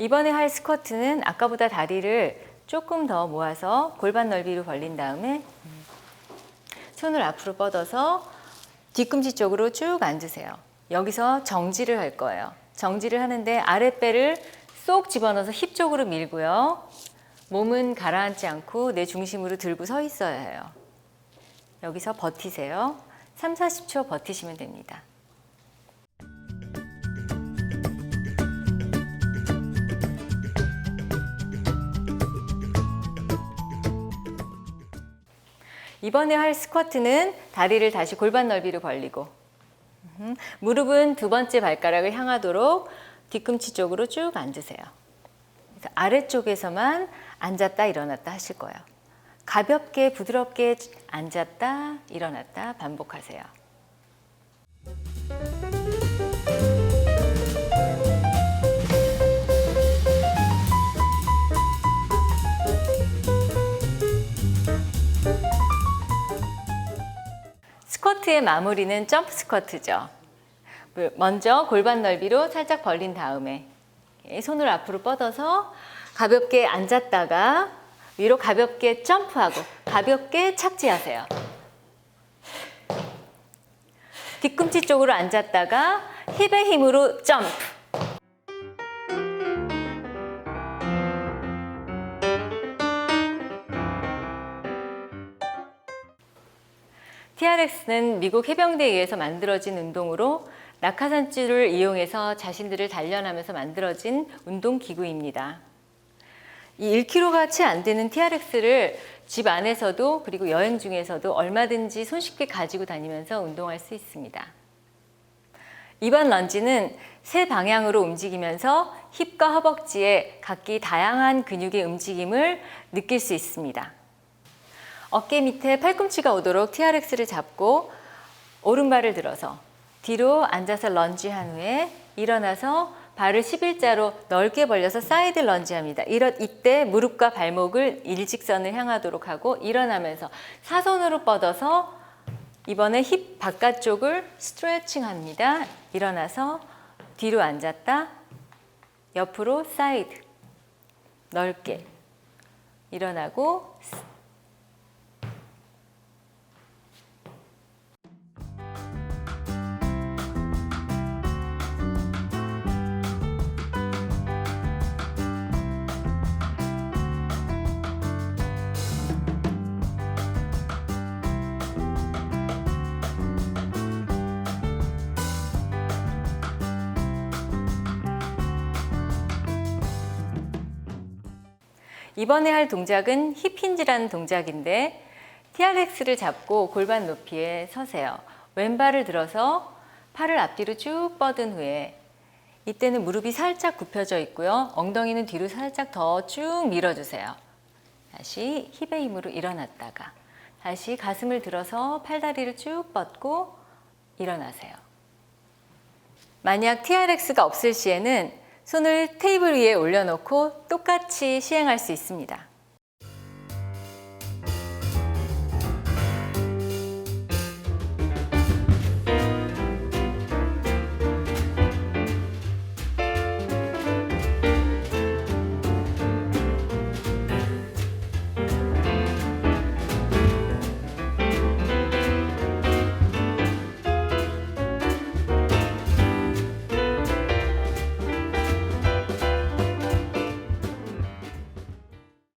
이번에 할 스쿼트는 아까보다 다리를 조금 더 모아서 골반 넓이로 벌린 다음에 손을 앞으로 뻗어서 뒤꿈치 쪽으로 쭉 앉으세요. 여기서 정지를 할 거예요. 정지를 하는데 아랫배를 쏙 집어넣어서 힙 쪽으로 밀고요. 몸은 가라앉지 않고 내 중심으로 들고 서 있어야 해요. 여기서 버티세요. 3, 40초 버티시면 됩니다. 이번에 할 스쿼트는 다리를 다시 골반 넓이로 벌리고 음, 무릎은 두 번째 발가락을 향하도록 뒤꿈치 쪽으로 쭉 앉으세요. 아래쪽에서만 앉았다 일어났다 하실 거예요. 가볍게 부드럽게 앉았다 일어났다 반복하세요. 스쿼트의 마무리는 점프 스쿼트죠. 먼저 골반 넓이로 살짝 벌린 다음에 손을 앞으로 뻗어서 가볍게 앉았다가 위로 가볍게 점프하고 가볍게 착지하세요. 뒤꿈치 쪽으로 앉았다가 힙의 힘으로 점프. TRX는 미국 해병대에 의해서 만들어진 운동으로 낙하산줄을 이용해서 자신들을 단련하면서 만들어진 운동 기구입니다. 이 1kg가 채 안 되는 TRX를 집 안에서도 그리고 여행 중에서도 얼마든지 손쉽게 가지고 다니면서 운동할 수 있습니다. 이번 런지는 세 방향으로 움직이면서 힙과 허벅지에 각기 다양한 근육의 움직임을 느낄 수 있습니다. 어깨 밑에 팔꿈치가 오도록 TRX를 잡고 오른발을 들어서 뒤로 앉아서 런지한 후에 일어나서 발을 11자로 넓게 벌려서 사이드 런지합니다. 이런 이때 무릎과 발목을 일직선을 향하도록 하고 일어나면서 사선으로 뻗어서 이번에 힙 바깥쪽을 스트레칭합니다. 일어나서 뒤로 앉았다. 옆으로 사이드 넓게 일어나고 이번에 할 동작은 힙힌지라는 동작인데 TRX를 잡고 골반 높이에 서세요. 왼발을 들어서 팔을 앞뒤로 쭉 뻗은 후에 이때는 무릎이 살짝 굽혀져 있고요. 엉덩이는 뒤로 살짝 더 쭉 밀어주세요. 다시 힙의 힘으로 일어났다가 다시 가슴을 들어서 팔다리를 쭉 뻗고 일어나세요. 만약 TRX가 없을 시에는 손을 테이블 위에 올려놓고 똑같이 시행할 수 있습니다.